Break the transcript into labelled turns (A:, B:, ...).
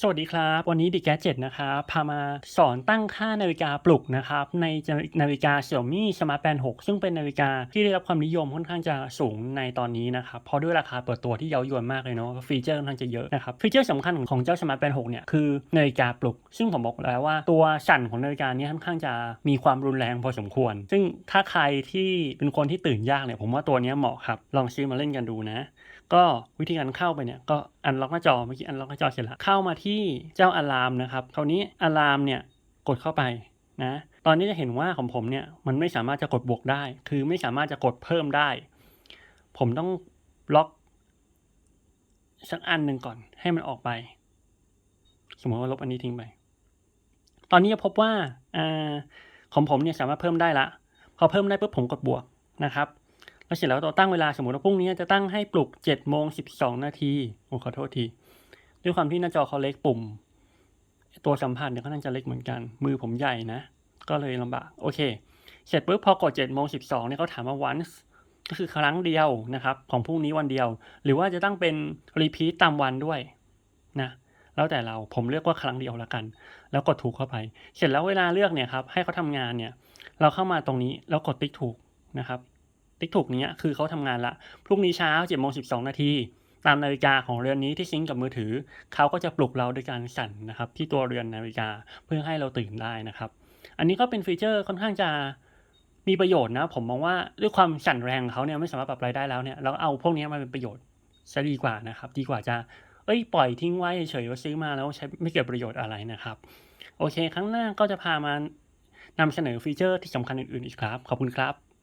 A: สวัสดีครับ วันนี้ดิแกเจ็นะครับพามาสอนตั้งค่านาฬิกาปลุกนะครับในนาฬิกา Xiaomi Smart Band 6 ซึ่งเป็นนาฬิกาที่ได้รับความนิยมค่อนข้างจะสูงในตอนนี้นะครับเพราะด้วยราคาเปิดตัวที่เย้ายวนมากเลยเนาะฟีเจอร์ค่อนข้างจะเยอะนะครับฟีเจอร์สำคัญของเจ้า Smart Band 6 เนี่ยคือนาฬิกาปลุก ซึ่งผมบอกแล้วว่าตัวสั่นของนาฬิกานี้ค่อนข้างจะมีความรุนแรงพอสมควร ซึ่งถ้าใครที่เป็นคนที่ตื่นยากเนี่ยผมว่าตัวนี้เหมาะครับลองซื้อมาเล่นกันดูนะ ก็วิธีการเข้าไปเนี่ยก็ อันล็อกหน้าจอเมื่อกี้อันล็อกหน้าจอเสร็จแล้วเข้ามาที่เจ้าอะลามนะครับคราวนี้อะลามเนี่ยกดเข้าไปนะตอนนี้จะเห็นว่าของผมเนี่ยมันไม่สามารถจะกดบวกได้ คือไม่สามารถจะกดเพิ่มได้ ผมต้องล็อกสักอันหนึ่งก่อนให้มันออกไป สมมติว่าลบอันนี้ทิ้งไป ตอนนี้จะพบว่าอของผมเนี่ยสามารถเพิ่มได้ละ พอเพิ่มได้ปุ๊บผมกดบวกนะครับ แล้วเสร็จแล้วตัวตั้งเวลาสมมติว่าพรุ่งนี้จะตั้งให้ปลุก7โมง12นาทีโอ้ขอโทษที ด้วยความที่หน้าจอเขาเล็กปุ่ม ตัวสัมผัสเนี่ยก็น่าจะเล็กเหมือนกัน มือผมใหญ่นะ ก็เลยลำบากโอเค เสร็จปุ๊บพอกด7โมง12เนี่ยเขาถามว่า once ก็คือครั้งเดียวนะครับของพรุ่งนี้วันเดียว หรือว่าจะตั้งเป็น repeat ตามวันด้วยนะแล้วแต่เราผมเลือกว่าครั้งเดียวละกัน แล้วกดถูกเข้าไป เสร็จแล้วเวลาเลือกเนี่ยครับให้เขาทำงานเนี่ย เราเข้ามาตรงนี้แล้วกดติ๊กถูกนะครับ ติ๊กถูกเนี้ยคือเขาทำงานละพรุ่งนี้เช้า7โมง12นาทีตามนาฬิกาของเรือนนี้ที่ซิงกับมือถือ เขาก็จะปลุกเราด้วยการสั่นนะครับ ที่ตัวเรือนนาฬิกาเพื่อให้เราตื่นได้นะครับ อันนี้ก็เป็นฟีเจอร์ค่อนข้างจะมีประโยชน์นะ ผมมองว่าด้วยความสั่นแรงของเขาเนี่ยไม่สามารถปรับอะไรได้แล้วเนี่ยเราเอาพวกนี้มาเป็นประโยชน์จะดีกว่านะครับ ดีกว่าจะเอ้ยปล่อยทิ้งไว้เฉยๆว่าซื้อมาแล้วใช้ไม่เกิดประโยชน์อะไรนะครับ โอเค ครั้งหน้าก็จะพามานำเสนอฟีเจอร์ที่สำคัญอื่นๆอีกครับ ขอบคุณครับ